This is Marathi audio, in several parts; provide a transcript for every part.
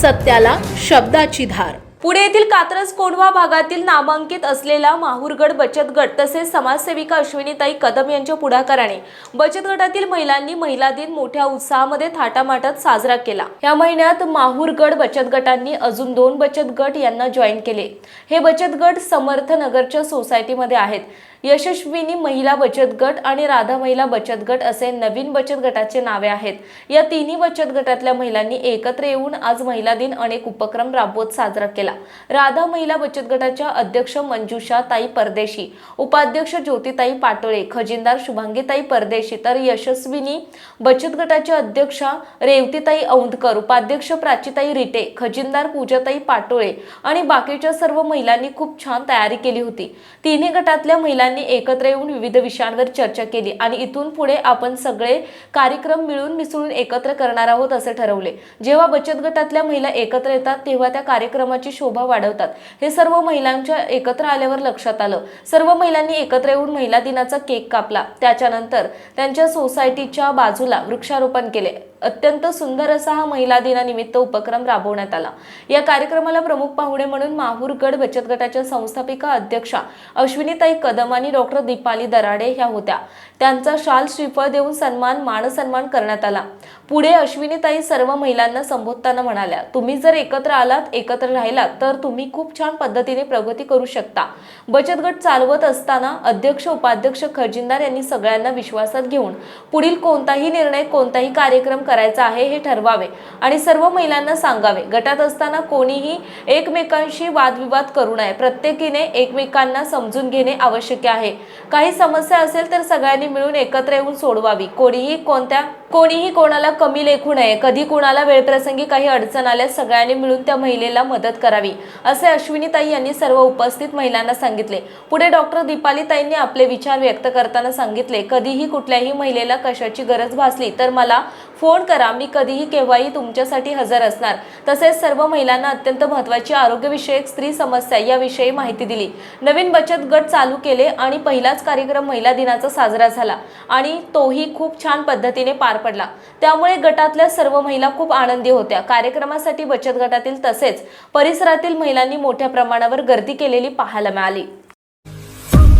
सत्याला शब्दाची धार. पुणे येथील कात्रज कोंढवा भागातील नामांकित असलेला माहूरगड बचत गट तसेच समाजसेविका अश्विनीताई कदम यांच्या पुढाकाराने बचत गटातील महिलांनी महिला दिन मोठ्या उत्साहामध्ये थाटामाटात साजरा केला. या महिन्यात माहूरगड बचत गटांनी अजून दोन बचत गट यांना जॉईन केले. हे बचत गट समर्थ नगरच्या सोसायटीमध्ये आहेत. यशस्विनी महिला बचत गट आणि राधा महिला बचत गट असे नवीन बचत गटाचे नावे आहेत. या तिन्ही बचत गटातल्या महिलांनी एकत्र येऊन आज महिला दिन अनेक उपक्रम राबवत साजरा केला. राधा महिला बचत गटाच्या अध्यक्ष मंजुषा ताई परदेशी उपाध्यक्ष ज्योतिताई पाटोळे खजिनदार शुभांगीताई परदेशी तर यशस्विनी बचत गटाच्या अध्यक्षा रेवतीताई औंधकर उपाध्यक्ष प्राचीताई रिटे खजिनदार पूजाताई पाटोळे आणि बाकीच्या सर्व महिलांनी खूप छान तयारी केली होती. तिन्ही गटातल्या महिलांनी एकत्र येऊन विविध विषयांवर चर्चा केली आणि इथून पुढे आपण सगळे कार्यक्रम मिळून मिसळून एकत्र करणार आहोत असे ठरवले. जेव्हा बचत गटातल्या महिला एकत्र येतात तेव्हा त्या कार्यक्रमाची शोभा वाढवतात. हे सर्व महिलांच्या एकत्र आल्यावर लक्षात आलं. सर्व महिलांनी एकत्र येऊन महिला दिनाचा केक कापला. त्याच्यानंतर त्यांच्या सोसायटीच्या बाजूला वृक्षारोपण केले. अत्यंत सुंदर असा हा महिला दिनानिमित्त उपक्रम राबवण्यात आला. या कार्यक्रमाला प्रमुख पाहुणे म्हणून माहूरगड बचत गटाच्या संस्थापिका अध्यक्षा अश्विनीताई कदम आणि डॉक्टर दीपाली दराडे ह्या होत्या. त्यांचा शाल श्रीफळ देऊन सन्मान मानसन्मान करण्यात आला. पुढे अश्विनीताई सर्व महिलांना संबोधताना म्हणाल्या तुम्ही जर एकत्र आलात एकत्र राहिलात तर तुम्ही खूप छान पद्धतीने प्रगती करू शकता. बचत गट चालवत असताना अध्यक्ष उपाध्यक्ष खजिनदार यांनी सगळ्यांना विश्वासात घेऊन पुढील कोणताही निर्णय कोणताही कार्यक्रम करायचा आहे हे ठरवावे आणि सर्व महिलांना सांगावे. गटात असताना कोणीही एकमेकांशी वादविवाद करू नये. प्रत्येकीने एकमेकांना समजून घेणे आवश्यक आहे. काही समस्या असेल तर सगळ्यांनी मिळून एकत्र येऊन सोडवावी. कोणीही कोणत्या कोणीही कोणाला कमी लेखू नये. कधी कोणाला वेळप्रसंगी काही अडचण आल्यास सगळ्यांनी मिळून त्या महिलेला मदत करावी असे अश्विनीताई यांनी सर्व उपस्थित महिलांना सांगितले. पुढे डॉक्टर दीपालीताईंनी आपले विचार व्यक्त करताना सांगितले कधीही कुठल्याही महिलेला कशाची गरज भासली तर मला फोन करा. मी कधीही केव्हाही तुमच्यासाठी हजर असणार. तसेच सर्व महिलांना अत्यंत महत्त्वाची आरोग्यविषयक स्त्री समस्या याविषयी माहिती दिली. नवीन बचत गट चालू केले आणि पहिलाच कार्यक्रम महिला दिनाचा साजरा झाला आणि तोही खूप छान पद्धतीने पार पडला. त्यामुळे गटातल्या सर्व महिला खूप आनंदी होत्या. कार्यक्रमासाठी बचत गटातील तसेच परिसरातील महिलांनी मोठ्या प्रमाणावर गर्दी केलेली पाहायला मिळाली.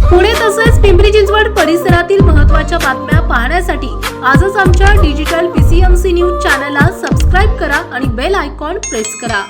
पुणे तसेच पिंपरी चिंचवड परिसरातील महत्त्वाच्या बातम्या पाहण्यासाठी आजच आमच्या डिजिटल पीसीएमसी न्यूज चॅनलला सबस्क्राईब करा आणि बेल आयकॉन प्रेस करा.